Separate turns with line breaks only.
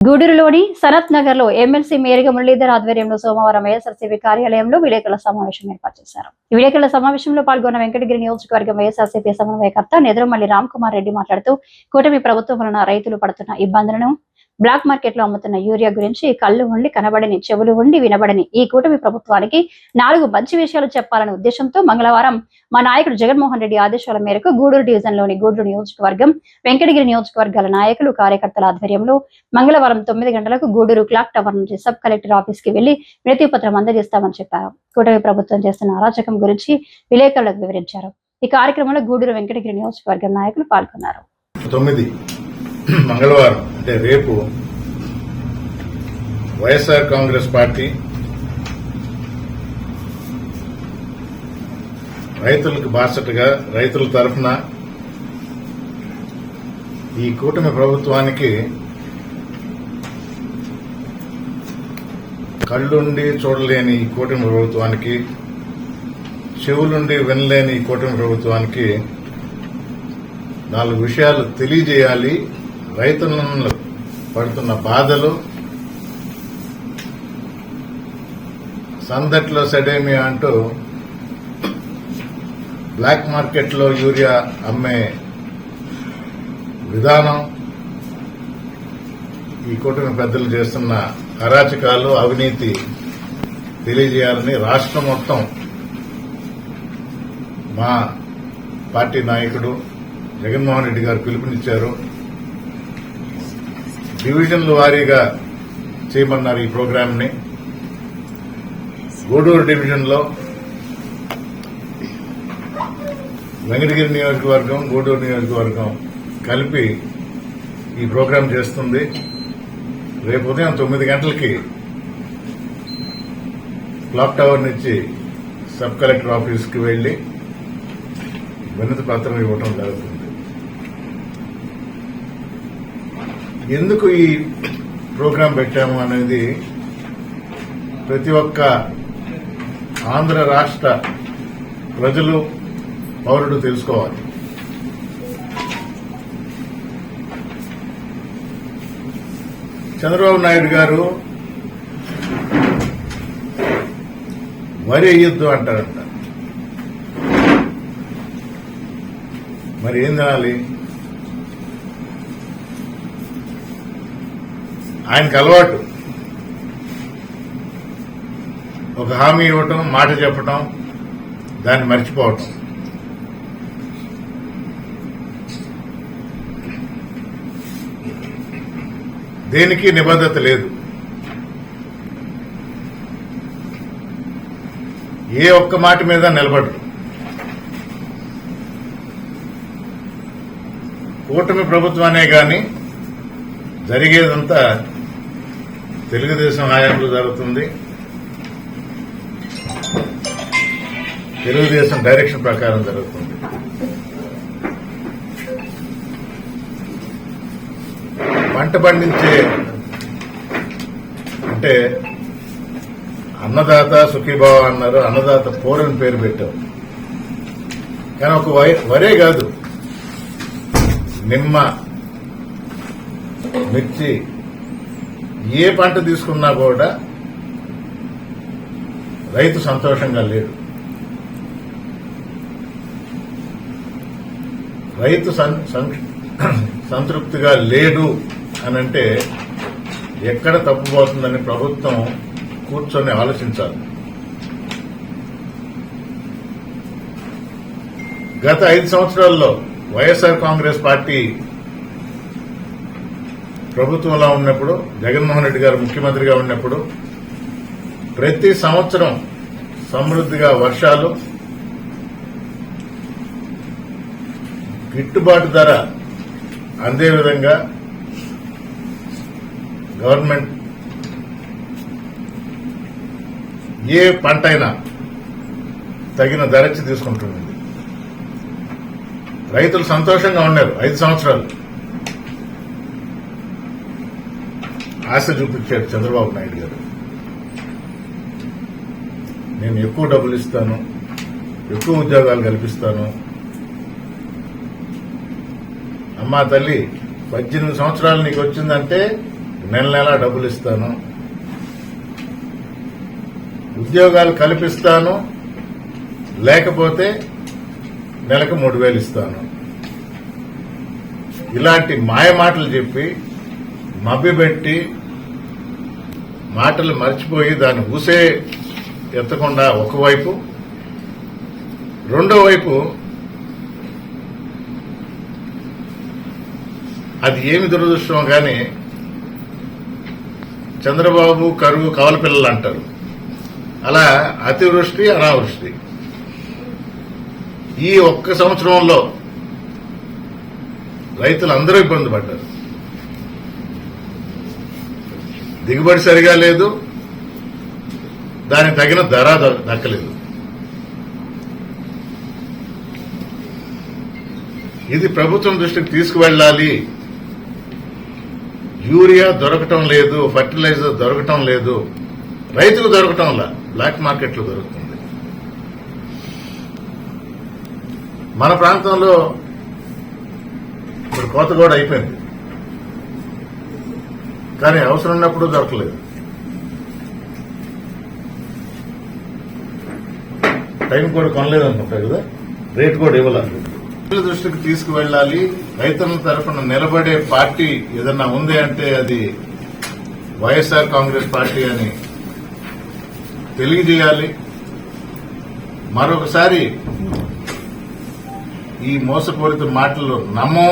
గూడూరులోని సనత్ నగర్లో ఎమ్మెల్సీ మేరిగా మురళీధర్ ఆధ్వర్యంలో సోమవారం వైఎస్ఆర్సీపీ కార్యాలయంలో విలేకరుల సమావేశం ఏర్పాటు చేశారు. ఈ విలేకరుల సమావేశంలో పాల్గొన్న వెంకటగిరి నియోజకవర్గం వైఎస్ఆర్సీపీ సమన్వయకర్త నెదురుమల్లి రామ్ కుమార్ రెడ్డి మాట్లాడుతూ కూటమి ప్రభుత్వం వలన రైతులు పడుతున్న ఇబ్బందులను బ్లాక్ మార్కెట్లో అమ్ముతున్న యూరియా గురించి కళ్ళు ఉండి కనబడని చెవులు ఉండి వినబడని ఈ కూటమి ప్రభుత్వానికి నాలుగు మంచి విషయాలు చెప్పాలనే ఉద్దేశంతో మంగళవారం మా నాయకుడు జగన్మోహన్ రెడ్డి ఆదేశాల మేరకు గూడూరు డివిజన్లోని గూడూరు నియోజకవర్గం వెంకటగిరి నియోజకవర్గాల నాయకులు కార్యకర్తల ఆధ్వర్యంలో మంగళవారం తొమ్మిది గంటలకు గూడూరు క్లాక్ టవర్ నుంచి సబ్ కలెక్టర్ ఆఫీస్కి వెళ్ళి వినతి పత్రం అందజేస్తామని చెప్పారు. కూటమి ప్రభుత్వం చేస్తున్న అరాచకం గురించి విలేకరులకు వివరించారు. ఈ కార్యక్రమంలో గూడూరు వెంకటగిరి నియోజకవర్గం నాయకులు పాల్గొన్నారు.
తొమ్మిది మంగళవారం అంటే రేపు వైఎస్ఆర్ కాంగ్రెస్ పార్టీ రైతులకు బాసటగా రైతుల తరఫున ఈ కూటమి ప్రభుత్వానికి కళ్ళుండి చూడలేని ఈ కూటమి ప్రభుత్వానికి చెవులుండి వినలేని ఈ కూటమి ప్రభుత్వానికి నాలుగు విషయాలు తెలియజేయాలి. రైతులను పడుతున్న బాధలు సందట్లో సెడేమియా అంటూ బ్లాక్ మార్కెట్లో యూరియా అమ్మే విధానం ఈ కూటమి పెద్దలు చేస్తున్న అరాచకాలు అవినీతి తెలియజేయాలని రాష్ట్రం మొత్తం మా పార్టీ నాయకుడు జగన్మోహన్ రెడ్డి గారు పిలుపునిచ్చారు. డివిజన్ల వారీగా చేయమన్నారు ఈ ప్రోగ్రామ్ని గూడూరు డివిజన్లో వెంకటగిరి నియోజకవర్గం గూడూరు నియోజకవర్గం కలిపి ఈ ప్రోగ్రాం చేస్తుంది. రేపు ఉదయం తొమ్మిది గంటలకి క్లాక్ టవర్ నుంచి సబ్ కలెక్టర్ ఆఫీస్కి వెళ్ళి వినతి పత్రం ఇవ్వటం జరుగుతుంది. ఎందుకు ఈ ప్రోగ్రాం పెట్టాము అనేది ప్రతి ఒక్క ఆంధ్ర రాష్ట్ర ప్రజలు పౌరుడు తెలుసుకోవాలి. చంద్రబాబు నాయుడు గారు వరి వేయొద్దు అంటారంట. మరి ఏం తినాలి? ఆయనకు అలవాటు. ఒక హామీ ఇవ్వటం మాట చెప్పటం దాన్ని మర్చిపోవటం. దేనికి నిబద్ధత లేదు. ఏ ఒక్క మాట మీద నిలబడరు. కూటమి ప్రభుత్వానే కానీ జరిగేదంతా తెలుగుదేశం హయాంలో జరుగుతుంది. తెలుగుదేశం డైరెక్షన్ ప్రకారం జరుగుతుంది. పంట పండించే అంటే అన్నదాత సుఖీభావ అన్నారు అన్నదాత పోరని పేరు పెట్టాం కానీ ఒక వై- వరే కాదు. నిమ్మ మిర్చి ఏ పంట తీసుకున్నా కూడా రైతు సంతోషంగా లేడు. రైతు సంతృప్తిగా లేడు అనంటే ఎక్కడ తప్పుపోతుందని ప్రభుత్వం కూర్చొని ఆలోచించాలి. గత ఐదు సంవత్సరాల్లో వైఎస్ఆర్ కాంగ్రెస్ పార్టీ ప్రభుత్వంలో ఉన్నప్పుడు జగన్మోహన్ రెడ్డి గారు ముఖ్యమంత్రిగా ఉన్నప్పుడు ప్రతి సంవత్సరం సమృద్దిగా వర్షాలు గిట్టుబాటు ధర అందే విధంగా గవర్నమెంట్ ఏ పంట అయినా తగిన ధరచి తీసుకుంటుంది. రైతులు సంతోషంగా ఉన్నారు ఐదు సంవత్సరాలు. ఆశ చూపించాడు చంద్రబాబు నాయుడు గారు. నేను ఎక్కువ డబ్బులు ఇస్తాను ఎక్కువ ఉద్యోగాలు కల్పిస్తాను. అమ్మా తల్లి పద్దెనిమిది సంవత్సరాలు నీకు వచ్చిందంటే నెల నెలా డబ్బులు ఇస్తాను. ఉద్యోగాలు కల్పిస్తాను లేకపోతే నెలకు మూడు వేలు ఇస్తాను. ఇలాంటి మాయ మాటలు చెప్పి మభ్యపెట్టి మాటలు మర్చిపోయి దాన్ని ఊసే ఎత్తకుండా ఒకవైపు రెండో వైపు అది ఏమి దురదృష్టం కానీ చంద్రబాబు కరువు కవల పిల్లలు అంటారు. అలా అతివృష్టి అనావృష్టి. ఈ ఒక్క సంవత్సరంలో రైతులు అందరూ ఇబ్బంది పడ్డారు. దిగుబడి సరిగా లేదు. దానికి తగిన ధర దక్కలేదు. ఇది ప్రభుత్వం దృష్టికి తీసుకువెళ్ళాలి. యూరియా దొరకటం లేదు ఫర్టిలైజర్ దొరకటం లేదు. రైతులు దొరకటంలా బ్లాక్ మార్కెట్లు దొరుకుతుంది. మన ప్రాంతంలో ఇప్పుడు కోత కూడా అయిపోయింది. కానీ అవసరం ఉన్నప్పుడు దొరకలేదు. టైం కూడా కొనలేదు అనుకుంటా కదా? రేట్ కూడా ఇవ్వాలి దృష్టికి తీసుకువెళ్ళాలి. రైతుల తరఫున నిలబడే పార్టీ ఏదన్నా ఉంది అంటే అది వైఎస్ఆర్ కాంగ్రెస్ పార్టీ అని తెలియజేయాలి. మరొకసారి ఈ మోసపూరిత మాటలు నమ్మం